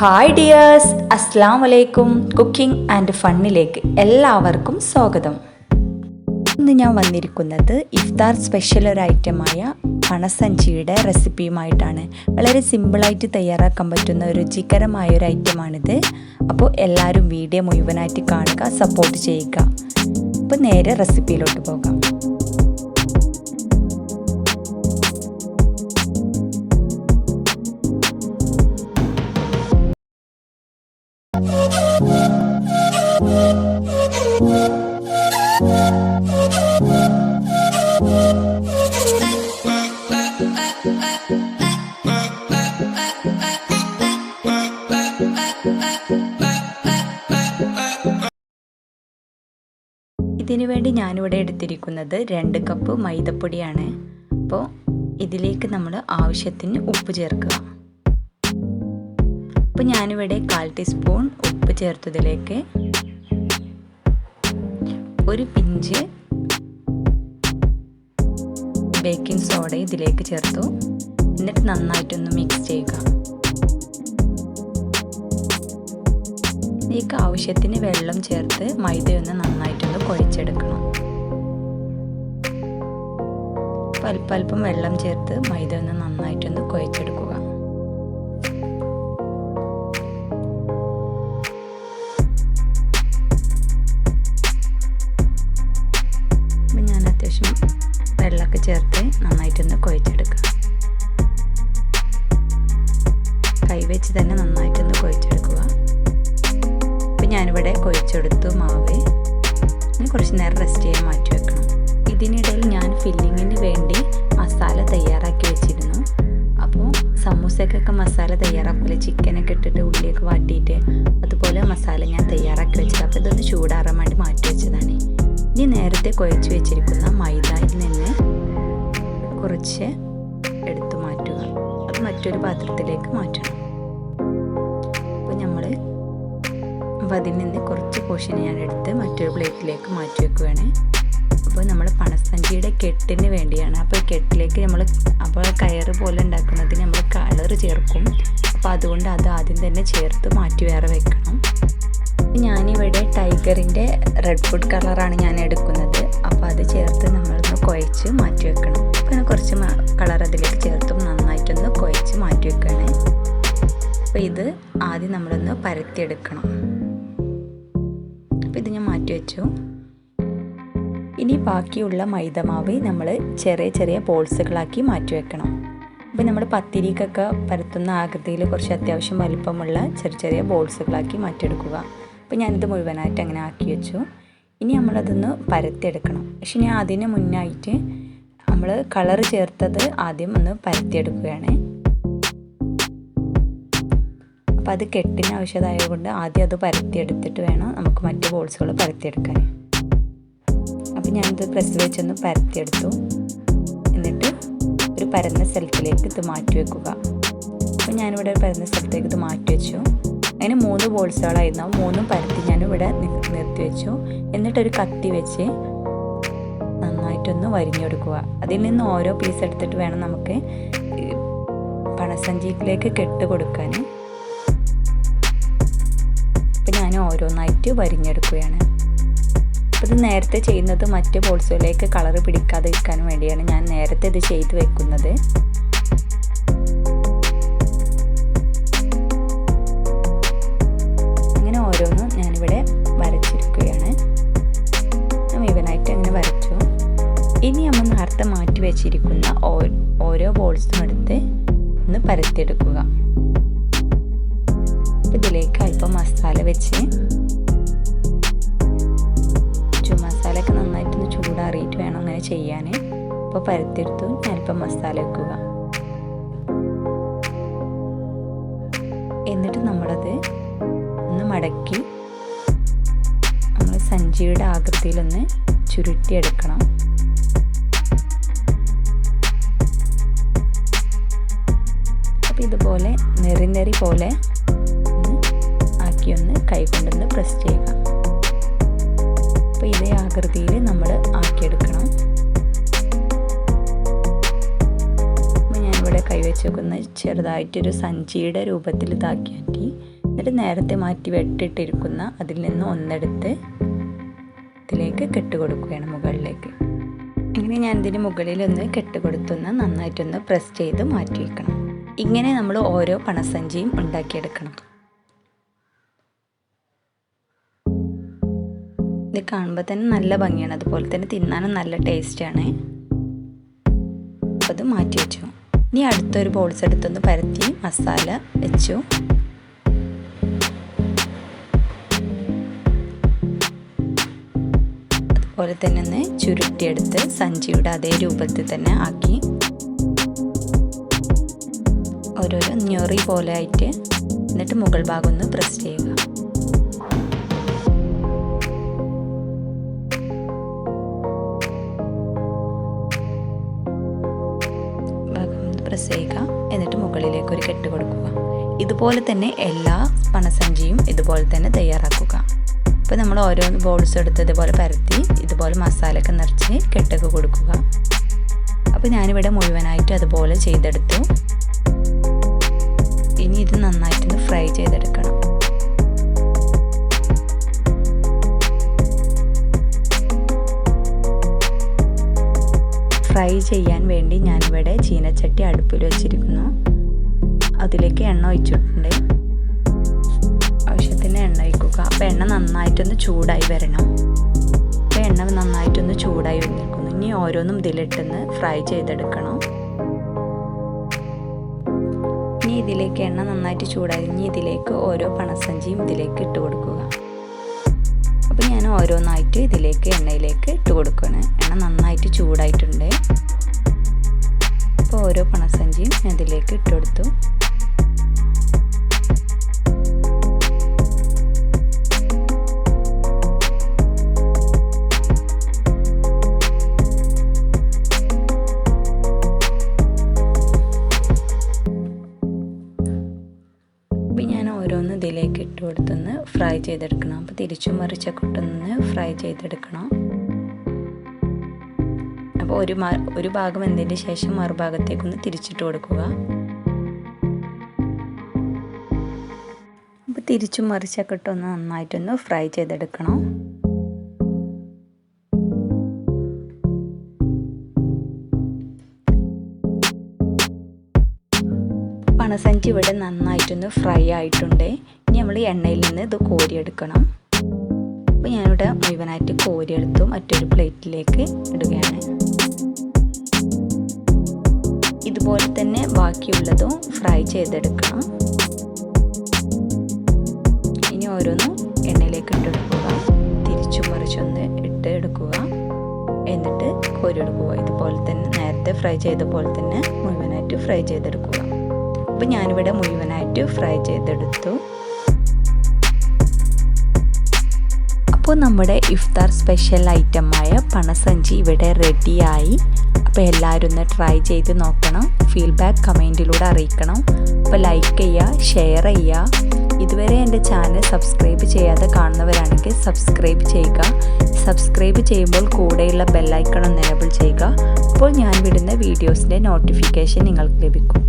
Hi dears അസ്സാം വലൈക്കും cooking and ഫണ്ണിലേക്ക് എല്ലാവർക്കും സ്വാഗതം. ഇന്ന് ഞാൻ വന്നിരിക്കുന്നത് ഇഫ്താർ സ്പെഷ്യൽ ഒരു ഐറ്റമായ പണസഞ്ചിയുടെ റെസിപ്പിയുമായിട്ടാണ് വളരെ സിമ്പിളായിട്ട് തയ്യാറാക്കാൻ പറ്റുന്ന ഒരു രുചികരമായ ഒരു ഐറ്റമാണിത് അപ്പോൾ എല്ലാവരും വീഡിയോ മുഴുവനായിട്ട് കാണുക സപ്പോർട്ട് ചെയ്യുക. അപ്പോൾ നേരെ റെസിപ്പിയിലോട്ട് പോകാം. ഇതിനു വേണ്ടി ഞാനിവിടെ എടുത്തിരിക്കുന്നത് രണ്ട് കപ്പ് മൈദപ്പൊടിയാണ്. അപ്പോൾ ഇതിലേക്ക് നമ്മൾ ആവശ്യത്തിന് ഉപ്പ് ചേർക്കുക. അപ്പോൾ ഞാനിവിടെ കാൽ ടീസ്പൂൺ ഉപ്പ് ചേർത്തതിലേക്ക് ഒരു പിഞ്ച് ബേക്കിംഗ് സോഡ ഇതിലേക്ക് ചേർത്തു. എന്നിട്ട് നന്നായിട്ടൊന്ന് മിക്സ് ചെയ്യുക. ഇതിലേക്ക് ആവശ്യത്തിന് വെള്ളം ചേർത്ത് മൈദയൊന്ന് നന്നായിട്ടൊന്ന് കുഴച്ചെടുക്കണം. അല്പം അല്പം വെള്ളം ചേർത്ത് മൈദ ഒന്ന് നന്നായിട്ടൊന്ന് കുഴച്ചെടുക്കുക. അപ്പം ഞാൻ അത്യാവശ്യം വെള്ളമൊക്കെ ചേർത്ത് നന്നായിട്ടൊന്ന് കുഴച്ചെടുക്കുക കൈവച്ച് തന്നെ നന്നായിട്ടൊന്ന് കുഴച്ചെടുക്കുക അപ്പം കൊഴിച്ചെടുത്തു മാവ്. കുറച്ച് നേരം റെസ്റ്റ് ചെയ്യാൻ മാറ്റി വെക്കണം. ഇതിനിടയിൽ ഞാൻ ഫില്ലിങ്ങിന് വേണ്ടി മസാല തയ്യാറാക്കി വെച്ചിരുന്നു. അപ്പോൾ സമൂസക്കൊക്കെ മസാല തയ്യാറാക്കൂലെ ചിക്കനൊക്കെ ഇട്ടിട്ട് ഉള്ളിയൊക്കെ വാട്ടിയിട്ട് അതുപോലെ മസാല ഞാൻ തയ്യാറാക്കി വെച്ചത്. അപ്പോൾ ഇതൊന്ന് ചൂടാറാൻ വേണ്ടി മാറ്റി വെച്ചതാണ്. ഇനി നേരത്തെ കുഴച്ച് വെച്ചിരിക്കുന്ന മൈദയിൽ നിന്ന് കുറച്ച് എടുത്തു മാറ്റുക. അത് മറ്റൊരു പാത്രത്തിലേക്ക് മാറ്റണം. അപ്പോൾ അതിൽ നിന്ന് കുറച്ച് പോഷൻ ഞാൻ എടുത്ത് മറ്റൊരു പ്ലേറ്റിലേക്ക് മാറ്റി വെക്കുകയാണ് അപ്പോൾ നമ്മൾ പണസഞ്ചിയുടെ കെട്ടിന് വേണ്ടിയാണ്. അപ്പോൾ കെട്ടിലേക്ക് നമ്മൾ അപ്പോൾ കയർ പോലെ ഉണ്ടാക്കുന്നതിന് നമ്മൾ കളർ ചേർക്കും. അപ്പോൾ അതുകൊണ്ട് അത് ആദ്യം തന്നെ ചേർത്ത് മാറ്റി വേറെ വെക്കണം. ഞാനിവിടെ ടൈഗറിന്റെ റെഡ് ഫുഡ് കളറാണ് ഞാൻ എടുക്കുന്നത്. അപ്പോൾ അത് ചേർത്ത് നമ്മളൊന്ന് കുഴച്ച് മാറ്റി വെക്കണം. അപ്പോൾ കുറച്ച് കളർ അതിലേക്ക് ചേർത്തും നന്നായിട്ടൊന്ന് കുഴച്ച് മാറ്റി വെക്കുകയാണ് അപ്പോൾ ഇത് ആദ്യം നമ്മളൊന്ന് പരത്തിയെടുക്കണം വെച്ചു. ഇനി ബാക്കിയുള്ള മൈദമാവ് നമ്മൾ ചെറിയ ചെറിയ ബോൾസുകളാക്കി മാറ്റി വെക്കണം. അപ്പോൾ നമ്മൾ പത്തിരിക്കൊക്കെ പരത്തുന്ന ആകൃതിയിൽ കുറച്ച് അത്യാവശ്യം വലിപ്പമുള്ള ചെറിയ ചെറിയ ബോൾസുകളാക്കി മാറ്റിയെടുക്കുക. അപ്പോൾ ഞാനിത് മുഴുവനായിട്ട് അങ്ങനെ ആക്കി വെച്ചു. ഇനി നമ്മളതൊന്ന് പരത്തിയെടുക്കണം. പക്ഷെ ഞാൻ അതിന് മുന്നായിട്ട് നമ്മൾ കളർ ചേർത്തത് ആദ്യം ഒന്ന് പരത്തിയെടുക്കുകയാണ്. അപ്പോൾ അത് കെട്ടിന് ആവശ്യമായതുകൊണ്ട് ആദ്യം അത് പരത്തിയെടുത്തിട്ട് വേണം നമുക്ക് മറ്റ് ബോൾസുകൾ പരത്തിയെടുക്കാൻ. അപ്പോൾ ഞാനിത് പ്രസ് വെച്ചൊന്ന് പരത്തിയെടുത്തു. എന്നിട്ട് ഒരു പരന്ന സ്ഥലത്തിലേക്ക് ഇത് മാറ്റി വെക്കുക. അപ്പോൾ ഞാനിവിടെ ഒരു പരന്ന സ്ഥലത്തേക്ക് ഇത് മാറ്റി വെച്ചു. അതിന് മൂന്ന് ബോൾസുകളായിരുന്നു. മൂന്നും പരത്തി ഞാനിവിടെ നിർത്തി വെച്ചു. എന്നിട്ടൊരു കത്തി വെച്ച് നന്നായിട്ടൊന്ന് വരിഞ്ഞെടുക്കുക. അതിൽ നിന്ന് ഓരോ പീസ് എടുത്തിട്ട് വേണം നമുക്ക് പണസഞ്ചിയിലേക്ക് കെട്ട് കൊടുക്കാൻ. ഞാൻ ഓരോന്നായിട്ട് വരിഞ്ഞെടുക്കുകയാണ്. അപ്പോൾ ഇത് നേരത്തെ ചെയ്യുന്നത് മറ്റ് ബോൾസുകളിലേക്ക് കളർ പിടിക്കാതെ ഇരിക്കാൻ വേണ്ടിയാണ് ഞാൻ നേരത്തെ ഇത് ചെയ്ത് വെക്കുന്നത്. അങ്ങനെ ഓരോന്നും ഞാനിവിടെ വരച്ചിരിക്കുകയാണ്. ഇവനായിട്ട് അങ്ങനെ വരച്ചു. ഇനി നമ്മൾ നേരത്തെ മാറ്റി വെച്ചിരിക്കുന്ന ഓരോ ബോൾസും എടുത്ത് ഒന്ന് പരത്തിയെടുക്കുക. മസാല വെച്ച് മസാലയൊക്കെ നന്നായിട്ടൊന്ന് ചൂടാറിയിട്ട് വേണം അങ്ങനെ ചെയ്യാൻ. അപ്പോൾ പരത്തിയെടുത്തു. അല്പം മസാല വെക്കുക. എന്നിട്ട് നമ്മളത് ഒന്ന് മടക്കി നമ്മൾ സഞ്ചിയുടെ ആകൃതിയിലൊന്ന് ചുരുട്ടിയെടുക്കണം. അപ്പോൾ ഇതുപോലെ നെറി നെറി പോലെ ആക്കി ഒന്ന് കൈകൊണ്ടൊന്ന് പ്രസ് ചെയ്യുക. അപ്പോൾ ഇതേ ആകൃതിയിൽ നമ്മൾ ആക്കിയെടുക്കണം. ഞാനിവിടെ കൈവച്ച് വെക്കുന്ന ചെറുതായിട്ടൊരു സഞ്ചിയുടെ രൂപത്തിൽ ഇതാക്കി എന്നിട്ട് നേരത്തെ മാറ്റി വെട്ടിട്ടിരിക്കുന്ന അതിൽ നിന്ന് ഒന്നെടുത്ത് ഇതിലേക്ക് കെട്ട് കൊടുക്കുകയാണ് മുകളിലേക്ക്. ഇങ്ങനെ ഞാൻ ഇതിന് മുകളിൽ ഒന്ന് കെട്ട് കൊടുത്തൊന്ന് നന്നായിട്ടൊന്ന് പ്രസ് ചെയ്ത് മാറ്റി വയ്ക്കണം ഇങ്ങനെ നമ്മൾ ഓരോ പണസഞ്ചിയും ഉണ്ടാക്കിയെടുക്കണം. ഇത് കാണുമ്പോൾ തന്നെ നല്ല ഭംഗിയാണ്. അതുപോലെ തന്നെ തിന്നാനും നല്ല ടേസ്റ്റാണ് അത് മാറ്റി വെച്ചു. ഇനി അടുത്തൊരു ബോൾസ് എടുത്തൊന്ന് പരത്തി മസാല വെച്ചു. അതുപോലെ തന്നെ ഒന്ന് ചുരുട്ടിയെടുത്ത് സഞ്ചിയുടെ അതേ രൂപത്തിൽ തന്നെ ആക്കി. ഓരോരോ ഞൊറി പോലെ ആയിട്ട് എന്നിട്ട് മുകൾ ഭാഗം ഒന്ന് പ്രസ് ചെയ്യുക. പ്രസ് ചെയ്യുക എന്നിട്ട് മുകളിലേക്ക് ഒരു കെട്ട് കൊടുക്കുക. ഇതുപോലെ തന്നെ എല്ലാ പണസഞ്ചിയും ഇതുപോലെ തന്നെ തയ്യാറാക്കുക. അപ്പോൾ നമ്മൾ ഓരോ ബോൾസ് എടുത്ത് ഇതുപോലെ പരത്തി ഇതുപോലെ മസാലയൊക്കെ നിറച്ച് കെട്ടൊക്കെ കൊടുക്കുക. അപ്പോൾ ഞാനിവിടെ മുഴുവനായിട്ട് അതുപോലെ ചെയ്തെടുത്തു. ഇനി ഇത് നന്നായിട്ടൊന്ന് ഫ്രൈ ചെയ്തെടുക്കണം. ഫ്രൈ ചെയ്യാൻ വേണ്ടി ഞാനിവിടെ ചീനച്ചട്ടി അടുപ്പിൽ വെച്ചിരിക്കുന്നു. അതിലേക്ക് എണ്ണ ഒഴിച്ചിട്ടുണ്ട്. ആവശ്യത്തിന് എണ്ണ ഒഴിക്കുക. അപ്പോൾ എണ്ണ നന്നായിട്ടൊന്ന് ചൂടായി വരണം. അപ്പോൾ എണ്ണ നന്നായിട്ടൊന്ന് ചൂടായി വന്നിരിക്കുന്നു. ഇനി ഓരോന്നും ഇതിലിട്ടൊന്ന് ഫ്രൈ ചെയ്തെടുക്കണം. ഇനി ഇതിലേക്ക് എണ്ണ നന്നായിട്ട് ചൂടായി. ഇനി ഇതിലേക്ക് ഓരോ പണസഞ്ചിയും ഇതിലേക്ക് ഇട്ട് കൊടുക്കുക. ഞാൻ ഓരോന്നായിട്ട് ഇതിലേക്ക് എണ്ണയിലേക്ക് ഇട്ട് കൊടുക്കുകയാണ്. എണ്ണ നന്നായിട്ട് ചൂടായിട്ടുണ്ട്. അപ്പോൾ ഓരോ പണസഞ്ചിയും ഞാൻ ഇതിലേക്ക് ഇട്ട് കൊടുത്തു. ഓരോന്ന് ഇതിലേക്ക് ഇട്ട് കൊടുത്തൊന്ന് ഫ്രൈ ചെയ്തെടുക്കണം. അപ്പോൾ തിരിച്ചും മറിച്ചൊക്കെ ഇട്ടൊന്ന് ഫ്രൈ ചെയ്തെടുക്കണം. അപ്പോൾ ഒരു ഒരു ഭാഗം എന്തിന്റെ ശേഷം മറുഭാഗത്തേക്കൊന്ന് തിരിച്ചിട്ട് കൊടുക്കുക. അപ്പോൾ തിരിച്ചും മറിച്ചൊക്കെ ഇട്ടൊന്ന് നന്നായിട്ടൊന്ന് ഫ്രൈ ചെയ്തെടുക്കണം. പണസഞ്ചി ഇവിടെ നന്നായിട്ടൊന്ന് ഫ്രൈ ആയിട്ടുണ്ട്. ഇനി നമ്മൾ എണ്ണയിൽ നിന്ന് ഇത് കോരിയെടുക്കണം. അപ്പോൾ ഞാനിവിടെ മുഴുവനായിട്ട് കോരിയെടുത്തു മറ്റൊരു പ്ലേറ്റിലേക്ക് ഇടുകയാണ്. ഇതുപോലെ തന്നെ ബാക്കിയുള്ളതും ഫ്രൈ ചെയ്തെടുക്കണം. ഇനി ഓരോന്നും എണ്ണയിലേക്ക് ഇട്ടെടുക്കുക. തിരിച്ചു മറിച്ചൊന്ന് ഇട്ട് എടുക്കുക. എന്നിട്ട് കോരിയെടുക്കുക. ഇതുപോലെ തന്നെ നേരത്തെ ഫ്രൈ ചെയ്ത പോലെ തന്നെ മുഴുവനായിട്ട് ഫ്രൈ ചെയ്തെടുക്കുക. അപ്പോൾ ഞാനിവിടെ മുഴുവനായിട്ട് ഫ്രൈ ചെയ്തെടുത്തു. അപ്പോൾ നമ്മുടെ ഇഫ്താർ സ്പെഷ്യൽ ഐറ്റമായ പണസഞ്ചി ഇവിടെ റെഡിയായി. അപ്പോൾ എല്ലാവരും ഒന്ന് ട്രൈ ചെയ്ത് നോക്കണം. ഫീഡ്ബാക്ക് കമന്റിലൂടെ അറിയിക്കണം. അപ്പോൾ ലൈക്ക് ചെയ്യുക ഷെയർ ചെയ്യുക. ഇതുവരെ എന്റെ ചാനൽ സബ്സ്ക്രൈബ് ചെയ്യാതെ കാണുന്നവരാണെങ്കിൽ സബ്സ്ക്രൈബ് ചെയ്യുക. സബ്സ്ക്രൈബ് ചെയ്യുമ്പോൾ കൂടെയുള്ള ബെല്ലൈക്കൺ ഒന്ന് എനേബിൾ ചെയ്യുക. അപ്പോൾ ഞാൻ വിടുന്ന വീഡിയോസിന്റെ നോട്ടിഫിക്കേഷൻ നിങ്ങൾക്ക് ലഭിക്കും.